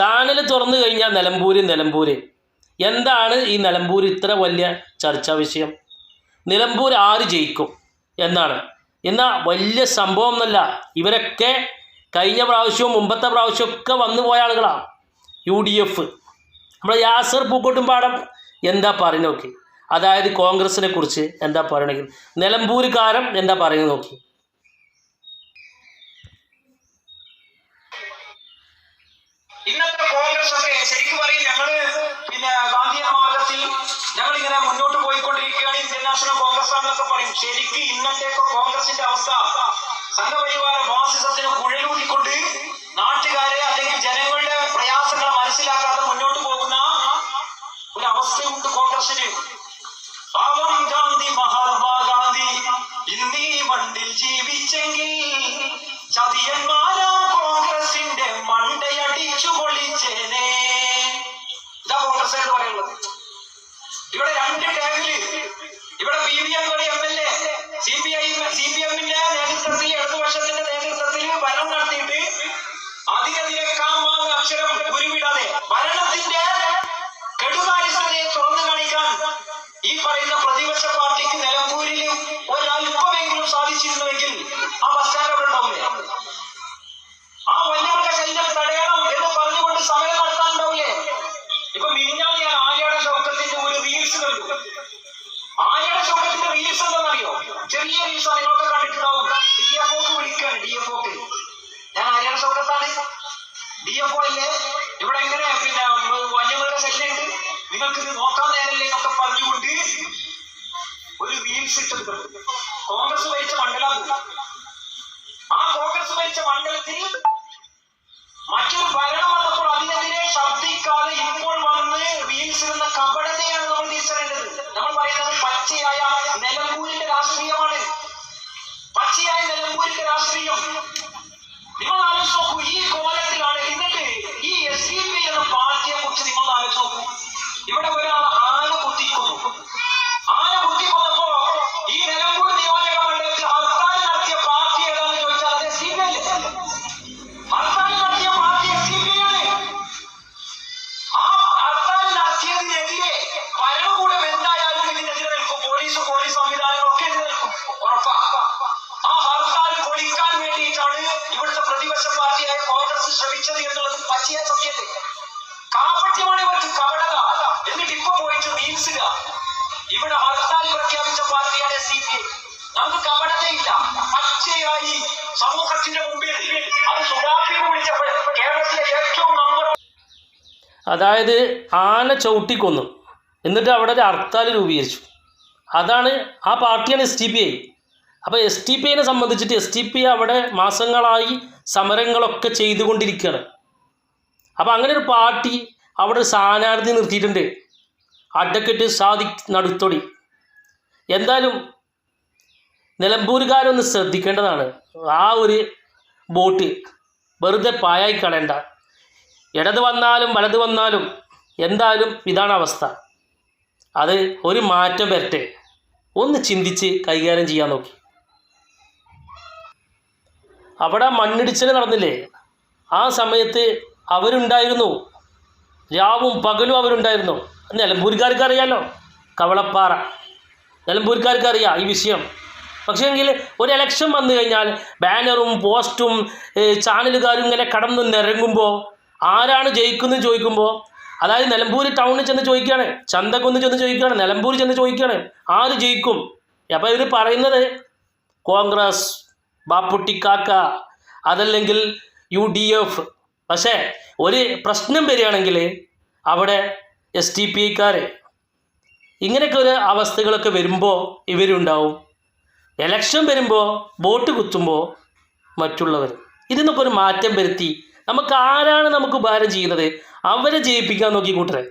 Channel തുറന്നു കഴിഞ്ഞാൽ നിലമ്പൂര് നിലമ്പൂര്. എന്താണ് ഈ നിലമ്പൂർ ഇത്ര വലിയ ചർച്ചാ വിഷയം? നിലമ്പൂർ ആര് ജയിക്കും എന്നാണ്. എന്നാൽ വലിയ സംഭവം എന്നല്ല ഇവരൊക്കെ കഴിഞ്ഞ പ്രാവശ്യവും മുമ്പത്തെ പ്രാവശ്യവും ഒക്കെ വന്നു പോയ ആളുകളാണ് യു ഡി എഫ്. നമ്മുടെ യാസർ പൂക്കോട്ടും പാടം എന്താ പറയുന്നത് നോക്കി. അതായത് കോൺഗ്രസിനെ കുറിച്ച് എന്താ പറയണമെങ്കിൽ. നിലമ്പൂരുകാരം എന്താ പറയുന്നത് നോക്കി. ഇന്നത്തെ കോൺഗ്രസ് ഒക്കെ ശരിക്കും പറയും ഞങ്ങൾ പിന്നെ ഗാന്ധിയ മാർഗത്തിൽ ഞങ്ങൾ ഇങ്ങനെ മുന്നോട്ട് പോയിക്കൊണ്ടിരിക്കുകയാണ് ഇന്ത്യൻ നാഷണൽ കോൺഗ്രസ് ആണെന്നൊക്കെ പറയും. ശരിക്കും ഇന്നത്തെ കോൺഗ്രസിന്റെ അവസ്ഥ സംഘപരിവാര ഫാസിസത്തിന് കുഴലൂട്ടിക്കൊണ്ട് നാട്ടുകാരെ അല്ലെങ്കിൽ ജനങ്ങളുടെ പ്രയാസങ്ങൾ മനസ്സിലാക്കാതെ മുന്നോട്ട് പോകുന്ന ഒരു അവസ്ഥയുണ്ട് കോൺഗ്രസിന്. പാവം ഗാന്ധി മഹാത്മാഗാന്ധി ഇന്നീ മണ്ണിൽ ജീവിച്ചെങ്കിൽ ഈ പറയുന്ന പ്രതിപക്ഷ പാർട്ടിക്ക് നിലമ്പൂരിൽ ഒരല്പമെങ്കിലും സാധിച്ചിരുന്നുവെങ്കിൽ ആ ഉണ്ടാവില്ലേ? ആ വന്യമൃഗ ശല്യം തടയണം എന്ന് പറഞ്ഞുകൊണ്ട് സമയം നടത്താനുണ്ടാവില്ലേ? ഇപ്പൊ മിനിഞ്ഞാൽ ഞാൻ ആര്യയുടെ ശൗക്കത്തിന്റെ ഒരു റീൽസ് കണ്ടു. ആര്യയുടെ ശൗക്കത്തിന്റെ റീൽസ് എന്താണെന്നറിയോ? ചെറിയ റീൽസ് നിങ്ങളൊക്കെ കണ്ടിട്ടുണ്ടാവും. ഡി എഫ് വിളിക്കാണ് ഡി എഫ് ഞാൻ ആര്യയുടെ ശൗക്കത്താണ്. ഡി എഫ് അല്ലേ? ഇവിടെ എങ്ങനെ പിന്നെ വന്യമൃഗ ശല്യമുണ്ട്. നിങ്ങൾക്ക് ഇത് നോക്കാൻ നേരല്ലേ എന്നൊക്കെ പറഞ്ഞുകൊണ്ട് ഒരു റീൽസ് ഇട്ടെടുത്തിട്ടുണ്ട് കോൺഗ്രസ് ഭരിച്ച മണ്ഡലം ആ കോൺഗ്രസ് ഭരിച്ച മണ്ഡലത്തിൽ മറ്റൊരു ഭരണം ഇവിടുത്തെ പ്രതിപക്ഷ പാർട്ടിയായ കോൺഗ്രസ് ശ്രമിച്ചത് എന്നുള്ളത് പച്ചയ സത്യല്ലേ? കാപട്യമാണ് ഇവർക്ക് കപടത. എന്നിട്ട് ഇപ്പൊ പോയിട്ട് മീൻസുക ഇവിടെ ഹർത്താൽ പ്രഖ്യാപിച്ച പാർട്ടിയാണ് സി പി ഐ നമുക്ക് കപടതയില്ല. പച്ചയായി സമൂഹത്തിന്റെ മുമ്പിൽ അത് സുഡാഫിന്ന് വിളിച്ചപ്പോൾ കേരളത്തിലെ ഏറ്റവും നമ്പർ അതായത് ആന ചവിട്ടിക്കൊന്നു. എന്നിട്ട് അവിടെ ഒരു ഹർത്താൽ രൂപീകരിച്ചു. അതാണ് ആ പാർട്ടിയാണ് എസ് ടി പി ഐ അപ്പോൾ എസ് ടി പി ഐനെ സംബന്ധിച്ചിട്ട് എസ് ടി പി അവിടെ മാസങ്ങളായി സമരങ്ങളൊക്കെ ചെയ്തുകൊണ്ടിരിക്കുകയാണ്. അപ്പോൾ അങ്ങനെ ഒരു പാർട്ടി അവിടെ ഒരു സ്ഥാനാർത്ഥി നിർത്തിയിട്ടുണ്ട്. അഡ്വക്കേറ്റ് സാദിഖ് നടുത്തൊടി. എന്തായാലും നിലമ്പൂരുകാരൊന്ന് ശ്രദ്ധിക്കേണ്ടതാണ്. ആ ഒരു ബോട്ട് വെറുതെ പായായി കളയണ്ട. ഇടത് വന്നാലും വലത് വന്നാലും എന്തായാലും ഇതാണ് അവസ്ഥ. അത് ഒരു മാറ്റം വരട്ടെ. ഒന്ന് ചിന്തിച്ച് കൈകാര്യം ചെയ്യാൻ നോക്കി. അവിടെ മണ്ണിടിച്ചിൽ നടന്നില്ലേ? ആ സമയത്ത് അവരുണ്ടായിരുന്നു. രാവും പകലും അവരുണ്ടായിരുന്നു. നിലമ്പൂർക്കാർക്ക് അറിയാലോ കവളപ്പാറ. നിലമ്പൂർക്കാർക്ക് അറിയാം ഈ വിഷയം. പക്ഷേങ്കിൽ ഒരു ഇലക്ഷൻ വന്നു കഴിഞ്ഞാൽ ബാനറും പോസ്റ്റും ചാനലുകാരും ഇങ്ങനെ കടന്ന് നിരങ്ങുമ്പോൾ ആരാണ് ജയിക്കുന്നത് ചോദിക്കുമ്പോൾ അതായത് നിലമ്പൂർ ടൗണിൽ ചെന്ന് ചോദിക്കുകയാണ്. ചന്തക്കൊന്ന് ചെന്ന് ചോദിക്കുകയാണ്. നിലമ്പൂർ ചെന്ന് ചോദിക്കുകയാണ്. ആര് ജയിക്കും? അപ്പോൾ ഇവർ പറയുന്നത് കോൺഗ്രസ് ബാപ്പുട്ടിക്കാക്ക അതല്ലെങ്കിൽ യു ഡി എഫ്. പക്ഷേ ഒരു പ്രശ്നം വരികയാണെങ്കിൽ അവിടെ എസ് ടി പി ഐക്കാർ ഇങ്ങനെയൊക്കെ ഒരു അവസ്ഥകളൊക്കെ വരുമ്പോൾ ഇവരുണ്ടാവും. എലക്ഷൻ വരുമ്പോൾ വോട്ട് കുത്തുമ്പോൾ മറ്റുള്ളവർ. ഇതിനൊക്കെ ഒരു മാറ്റം വരുത്തി നമുക്ക് ആരാണ് നമുക്ക് ഉപകാരം ചെയ്യുന്നത്? അവരെ ജയിപ്പിക്കാൻ നോക്കി കൂട്ടരെ.